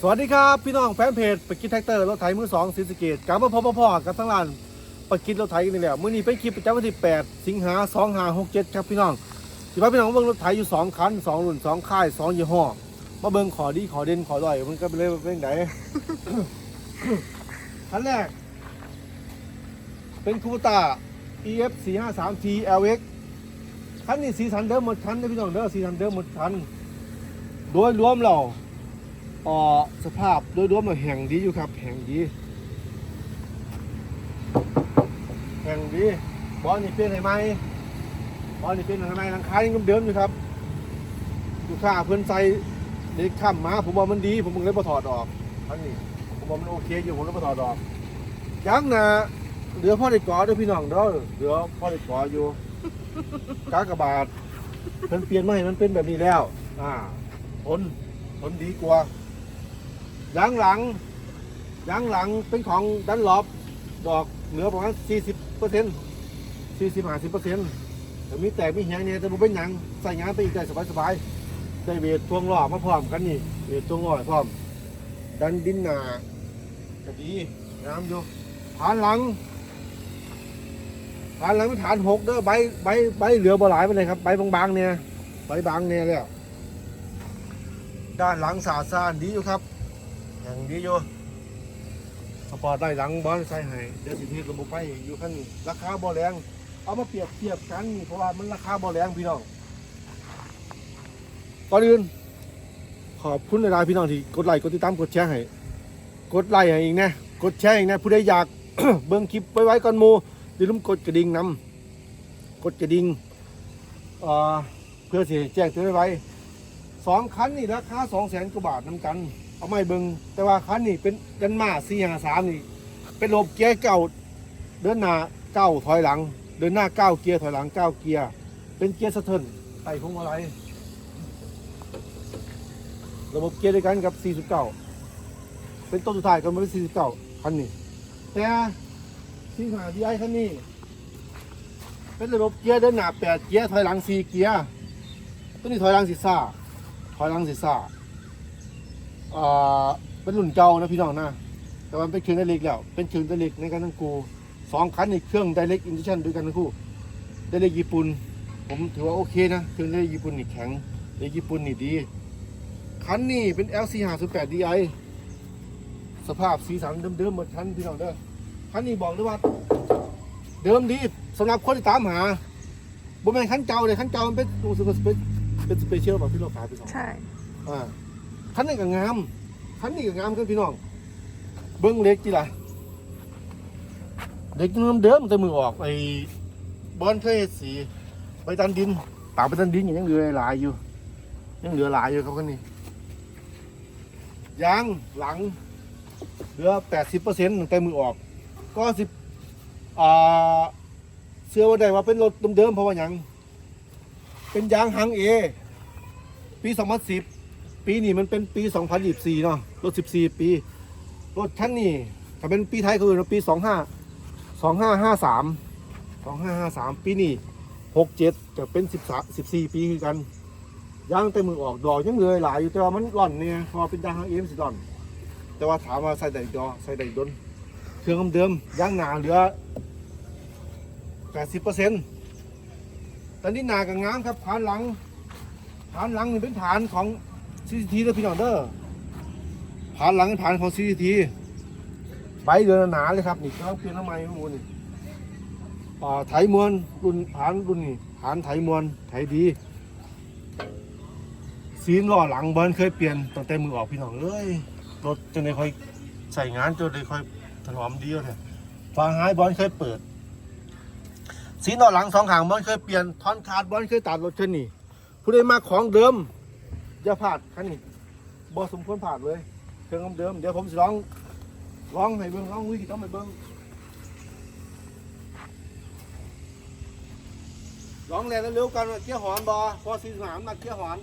สวัสดีครับ พี่น้องแฟนเพจปกิจแท็กเตอร์รถไถมือสองศรีสะเกดกลับมาพบพ่อๆกับทั้งร้านปกิจรถไถกันนี่แหละมื้อนี้เป็นคลิปประจำวันที่ 8 สิงหา2567 ครับพี่น้องที่ว่าพี่น้องเบิ่งรถไถอยู่2คัน2รุ่น2ค่าย2ยี่ห้อมาเบิ่งขอดีขอเด่นขอด้อยมันก็เป็นเรื่องเป็นไหนคันแรก เป็นคูต้า EF 453 T LX คันนี้สีสันเดิมหมดคันเด้อพี่น้องเด้อสีสันเดิมหมดคันโดยรวมเรา ออสภาพโดยรวมมันแห่งดีอยู่ครับ แห่งดีแห่งดีบอลนี่เป็นไหมบอลนี่เป็นไหมหลังคายังเดิมอยู่ครับลูกค้าเพื่อนใส่เด็กข้ามมาผมว่ามันดี ผมเลยมาถอดออกอันนี้ผมว่ามันโอเคอยู่ผมเลยมาถอดออกยังนะเหลือพ่อเด็กกอด้วยพี่น้องเด้อเหลือพ่อเด็กกออยู่กากระบาดมันเปลี่ยนมาให้มันเป็นแบบนี้แล้ว อ่าทนทนดีกว่า ยางหลังยางหลังเป็นของดันลอบดอกเหลือประมาณ40เปอร์เซ็นต์40 50เปอร์เซ็นต์แต่มีแตกมีแหงเนี่ยแต่บ่เป็นหยังใส่งานไปอีกได้สบายๆได้เวททวงล้อมาพร้อมกันนี่เวททวงล้อพร้อม ดันดินหนาก็ดีงามอยู่ฐานหลังฐานหลังเป็นฐานหกเด้อใบใบใบเหลือบ่หลายไปเลยครับใบบางๆเนี่ยใบบางเนี่ยแล้วด้านหลังสาดซ่านดีอยู่ครับ อย่างดีอยู่สปอร์ตได้หลังบอลใส่ให้เดี๋ยวสิทีระบบไปอยู่ขั้นราคาบ่แรง เอามาเปรียบเทียบกันเพราะว่ามันราคาบ่แรงพี่น้องก่อนอื่นขอบคุณหลายๆพี่น้องที่กดไลค์กดติดตามกดแชร์ให้กดไลค์ให้อีกนะกดแชร์อีกนะผู้ใดอยาก เบิ่งคลิปไว้ไว้ก่อนหมูอย่าลืมกดกระดิ่งนำกดกระดิ่งเอ่อเพื่อสิแจ้งเตือนไว้ สองคันนี่ราคาสองแสนกว่าบาทนำกัน เอาไม่เบิงแต่ว่าคันนี้เป็นยันมาสี่ห้าสามนี่ เป็นระบบเกียร์เก่า เดินหน้าเก้าถอยหลัง เดินหน้าเก้าเกียร์ถอยหลังเก้าเกียร์ เป็นเกียร์สะเทิร์นไต่พวงมาลัยระบบเกียร์ด้วยกันกับ 49 เป็นต้นสุดท้ายก็มาเป็น 49 คันนี้ แต่ที่หาดีไอคันนี้ เป็นระบบเกียร์เดินหน้า 8 เกียร์ถอยหลัง 4 เกียร์ ตัวนี้ถอยหลังสีซ่า ถอยหลังสีซ่าอ่าเป็นรุ่นเก่านะพี่น้องนะแต่ว่าเป็นเครื่องไดเล็กแล้ว เป็นเครื่องไดเล็กในการทั้งกูสองคันในเครื่องไดเล็กอินดิชันด้วยกันทั้งคู่ไดเล็กญี่ปุ่นผมถือว่าโอเคนะเครื่องไดเล็กญี่ปุ่นนี่แข็งไดเล็กญี่ปุ่นนี่ดีคันนี้เป็น LC 5 8 DI สภาพสีสันเดิมๆหมดคันพี่น้องเด้อคันนี้บอกเลยว่าเดิมดีสำหรับคนที่ตามหาบ่แม่นคันเก่าเลยคันเก่ามันเป็นรู้สึกว่าเป็น เป็นสเปเชียลแบบที่เราขายพี่น้องใช่ อ่าคันนี้ก็งามคันนี้ก็งามครับพี่น้อง เบิ้งเล็กจีละเด็กเดิมเดิมแต่มือออกไอ้บอลเคยเฮ็ดสีไปตันดินปากไปตันดินอย่างยังเหลือหลายอยู่ ยังเหลือหลายอยู่ครับคันนี้ยางหลังเหลือแปดสิบเปอร์เซ็นต์ตั้งแต่มือออก ก็สิบอ่าเชื่อว่าได้ว่าเป็นรถเดิมๆเพราะว่าหยัง เป็นยางหางเอปี 2010 ปีนี้มันเป็นปี 2024 เนาะรถ 14 ปี รถคันนี้ถ้าเป็นปีไทยคือปี 25 2553 2553 ปีนี้ 67 จะเป็น 13 14 ปีคือกันยางเต็มมือออกดอกยังเลยหลายอยู่แต่ว่ามันร่อนเนี่ยพอเป็นยางเอ็มสิร่อน แต่ว่าถามว่าใส่ใดดอใส่ใดดนเครื่องเดิมยางหนาเหลือ80%ต อนนี้หนากับงามครับผ่านหลังฐานหลังนี่เป็นฐานของ CCT เด้อพี่น้องเด้อฐานหลังเป็นฐานของ CCT ใบเดือนหนาเลยครับนี่กำลังเปลี่ยนน้ำมันมูนี่อ่าไถมวนรุ่นฐานรุ่นนี่ฐานไถมวนไถดีซีนล้อหลังเบิร์นเคยเปลี่ยนตั้งแต่มือออกพี่น้องเอ้ยรถจนได้ค่อยใส่งานจนได้ค่อยถนอมดีแล้วเนี่ยฟางหายบอลเคยเปิด ซีนล้อหลังสองหางบอลเคยเปลี่ยนทอนขาดบอลเคยตัดรถเช่นนี้ผู้ใดมาของเดิมอย่าพลาดคันนี้บอสมควรพลาดเลยเครื่องเดิมเดี๋ยวผมจะลองลองให้เบิ้งลองวิธีต้องให้เบิ้งลองแรงเร็วกันว่าเกียร์หอนบอพอสี่สามนักเกียร์หอน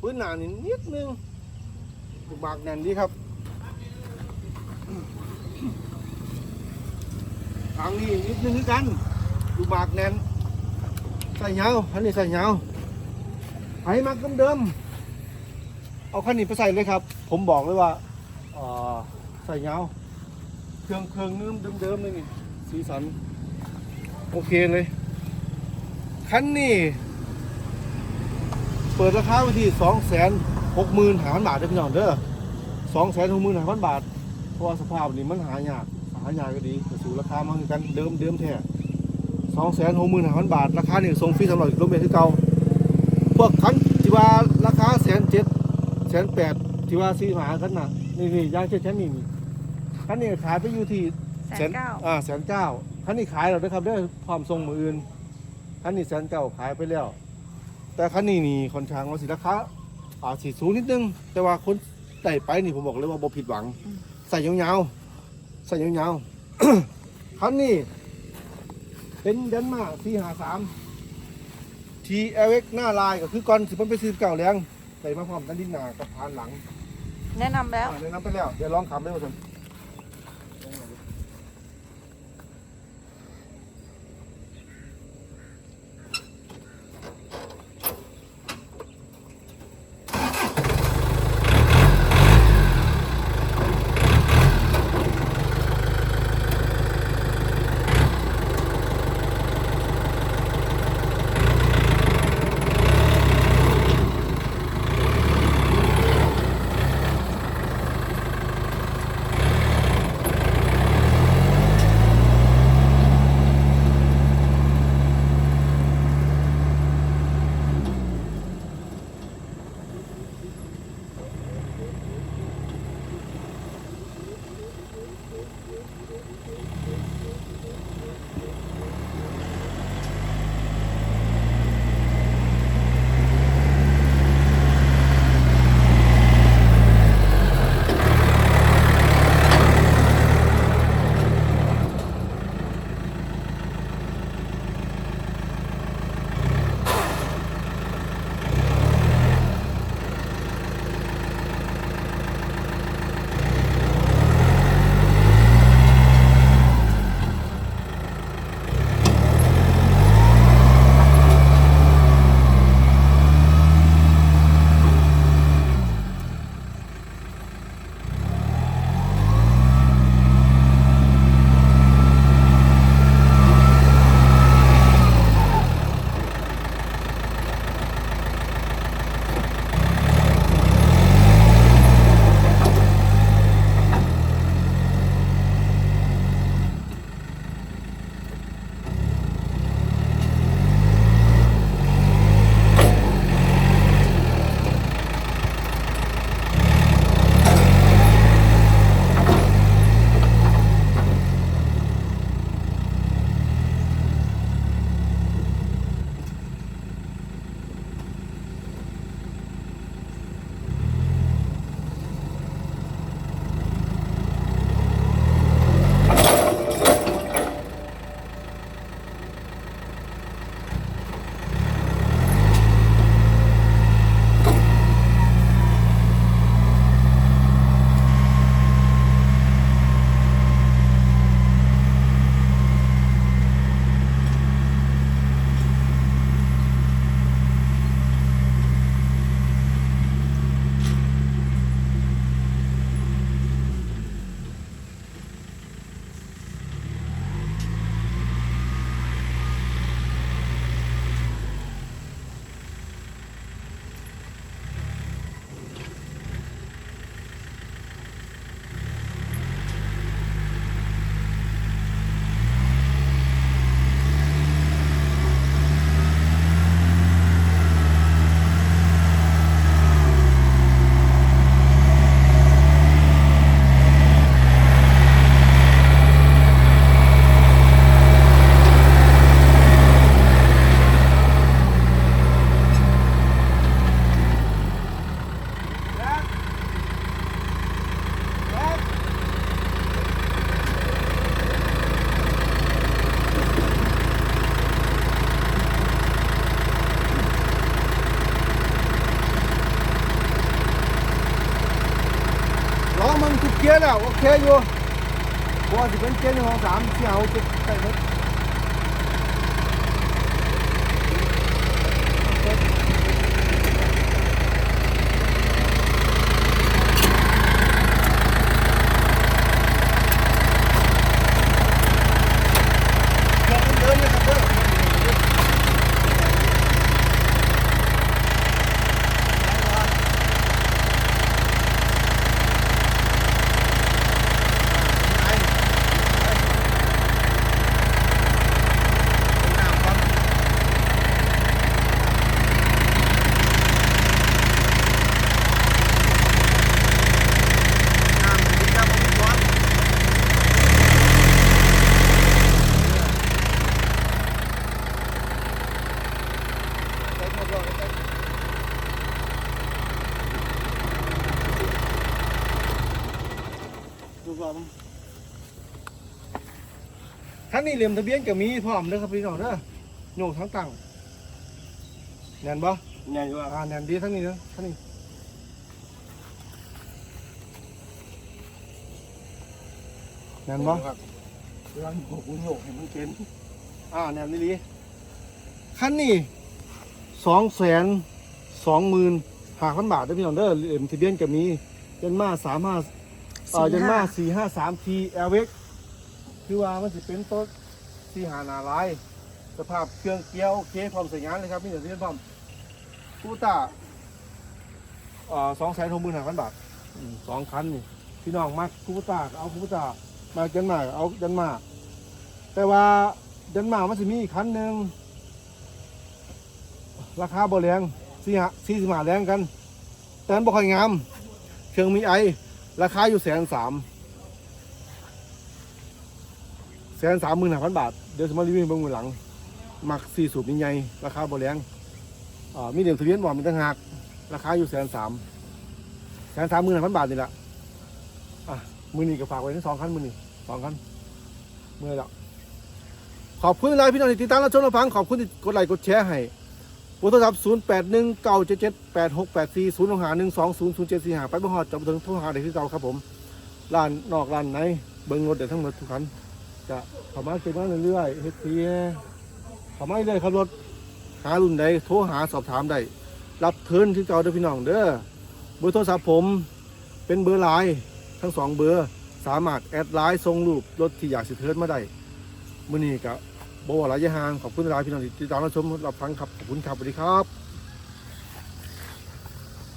พื้นหนานี่นิดนึงลูกหมากแน่นดีครับทางนี้นิดนึงคือกันลูกหมากแน่นใส่เหงาอันนี้ใส่เหงาไห้มักเดิมๆเอาคันนี้ไปใส่เลยครับ ผมบอกเลยว่าใส่เหงาเครื่องเครื่องนึงเดิมๆเลยนี่สีสันโอเคเลยคันนี้ ปิดราคาไว้ที่สองแสนหกหมื่นหาพันบาทเด้อพี่น้องเด้อสองแสนหกหมื่นหาพันบาท เพราะว่าสภาพนี้มันหายากหายากก็ดีแต่สูงราคามันกันเดิมเดิมแท้สองแสนหกหมื่นหาพันบาท ราคานี่ส่งฟรีสำหรับกิโลเมตรที่เก่าพวกคันที่ว่าราคาแสนเจ็ดแสนแปดที่ว่าซีหาคันน่ะนี่นี่ยางเช่นชั้นนี่นี่คันนี้ขายไปอยู่ที่แสนเก้าอ่าแสนเก้าคันนี้ขายแล้วนะครับเด้อพร้อมส่งมืออื่นคันนี้แสนเก้าขายไปแล้ว แต่คันนี้นี่ค่อนข้างว่าสิราคาอาจสิสูงนิดนึง แต่ว่าคนใส่ไปนี่ผมบอกเลยว่าบ่ผิดหวัง ใส่ยาวๆใส่ยาวๆ คันนี้ เป็นยันมาสี่หาสามทีเอเหน้าลายก็คือก่อนสิมันไปซื้อเก่าแรงใส่มาพร้อมกันดินหนากับพานหลัง แนะนำแล้ว อ่าแนะนำไปแล้ว เดี๋ยวลองขับได้ไหมท่า มึงทุกเกียร์แล้วโอเคอยู่ว่าจะเป็นเกียร์หนึ่งสองสามเสี่ห้าหกเจ็ดแปดหกเกือบเดินเลยครับเด้อ ทั้งนี้เหลี่ยมทะเบียนก็มีพร้อมเด้อครับพี่น้องเด้อโยกทั้งตังแน่นบ่ใหญ่ว่าอ่าแน่นดีทั้งนี้เด้อทั้งนี้แน่นบ่เรื่องโขกโยกให้มันเป็นอ่าแน่นดีคันนี้สองแสนสองหมื่นห้าพันบาทเด้อพี่น้องเด้อเหลี่ยมทะเบียนก็มียันมาสามห้า เอ่อยันมาสี่ห้าสามทีแอลเวกคือว่ามันจะเป็นต้นสี่หานาลายสภาพเครื่องเกียร์โอเคพร้อมใช้งานเลยครับพี่เดี๋ยวนี้พร้อมกูต้าสองแสนหกหมื่นห้าพันบาทสองคันนี่พี่น้องมักกูตาเอากูตามาจันมาก็เอาจันมาแต่ว่าจันมามันจะมีอีกคันหนึ่งราคาบ่แรงสี่ห้าสี่สิบห้าแรงกัน แต่มันบ่ค่อยงาม เครื่องมีไอ ราคาอยู่แสนสามแสนสามหมื่นห้าพันบาท เดี๋ยวสมารีวิวเบางมือหลัง หมักสี่สูบใหญ่ราคาบ่แรงมีเดียมทะเบียนบอกมีต่างหากราคาอยู่แสนสามแสนสามหมื่นห้าพันบาทนี่แหละอะมือนี้ก็ฝากไว้ทั้งสองคันมือนี้สองคันเมื่อแล้วขอบคุณหลายพี่น้องที่ติดตามรับชมรับฟัง ขอบคุณที่กดไลค์กดแชร์ให้ โทรศัพท์0 8 1 9 7 7 8 6 8 4 0 6 1 2 0 0 7 4 5ไปบ่ฮอดจับถึงโทรหาได้คือเก่าครับผมร้านนอกร้านไหนเบิ่งรถได้ทั้งหมดทุกคันจะเข้ามาเก็บมาเรื่อยๆเฮ็ดทีทำไมเลยครับรถหารุ่นใดโทรหาสอบถามได้รับเทิร์นที่เก่าเด้อพี่น้องเด้อเบอร์โทรศัพท์ผมเป็นเบอร์ไลน์ทั้งสองเบอร์สามารถแอดไลน์ส่งรูปรถที่อยากสิเทินมาได้มื่อนี้กั บบวรระยะห่างขอบคุณหลายพี่น้องที่ติดตามรับชมรับฟังครับขอบคุณครับสวัสดีครับ